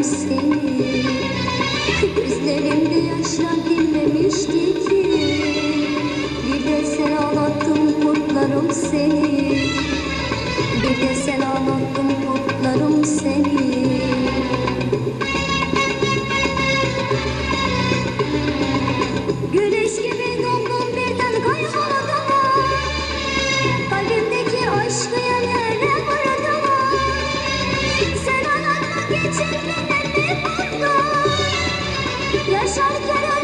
kutlarım seni. Gözlerimde yaşlar dinmemişti Yaşarken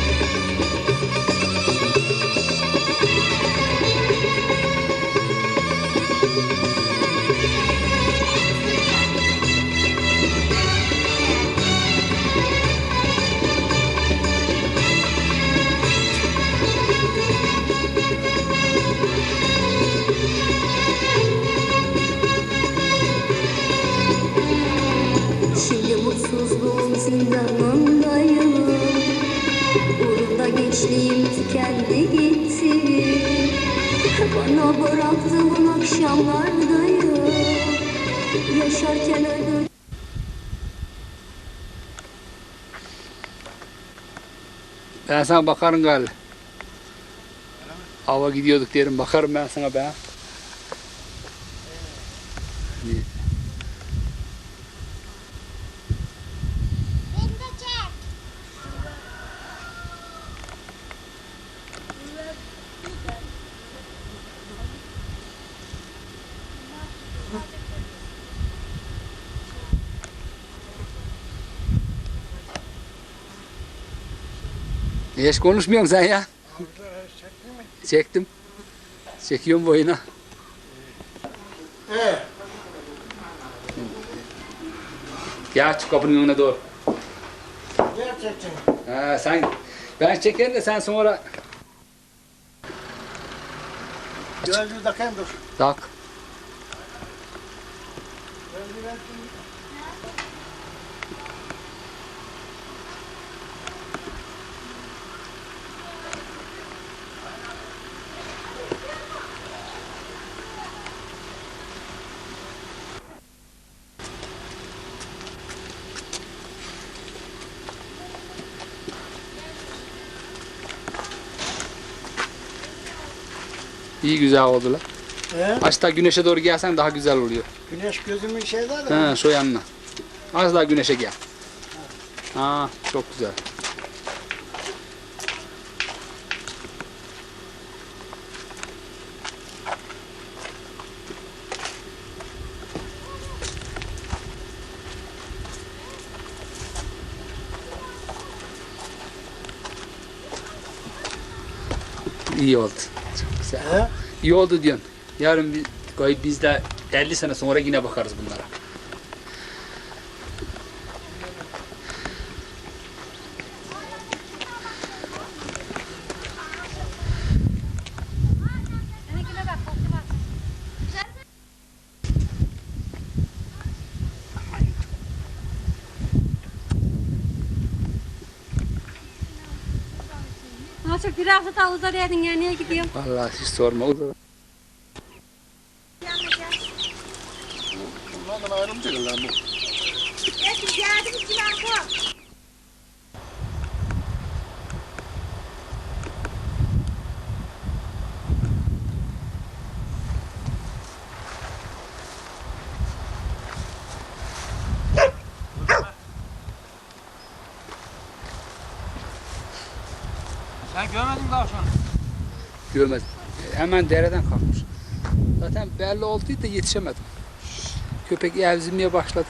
Música Bana bıraktığın akşamlardayım Yaşarken öldürdüm Ben sana bakarım gal. Hava gidiyorduk derim bakarım ben sana be. Hiç konuşmuyorsun sen ya. Çektim. Çekiyorum boyuna. Gel çık kapının önüne doğru. Gerçekten. Ha, sen ben çekerim de sen sonra Gözlüğü takayım dur. tak. Gözlüğü ben İyi güzel oldu lan. He? Açta güneşe doğru gelsen daha güzel oluyor. Güneş gözümün şeyde de. Ha, şu yanına. Az daha güneşe gel. Ha, çok güzel. İyi oldu. He? İyi oldu diyorsun. Yarın koy biz de 50 sene sonra yine bakarız bunlara. Nasıl bir hafta tavuzlar yedin ya niye gidiyorsun? Vallahi hiç sorma. O da- Bunlardan ayrım değil lan bu. Eski geldim kilan bu. Sen görmedin mi tavşanı? Görmedim. Hemen dereden kalkmış. Zaten belli olduydu da yetişemedim. Köpek evzimeye başladı.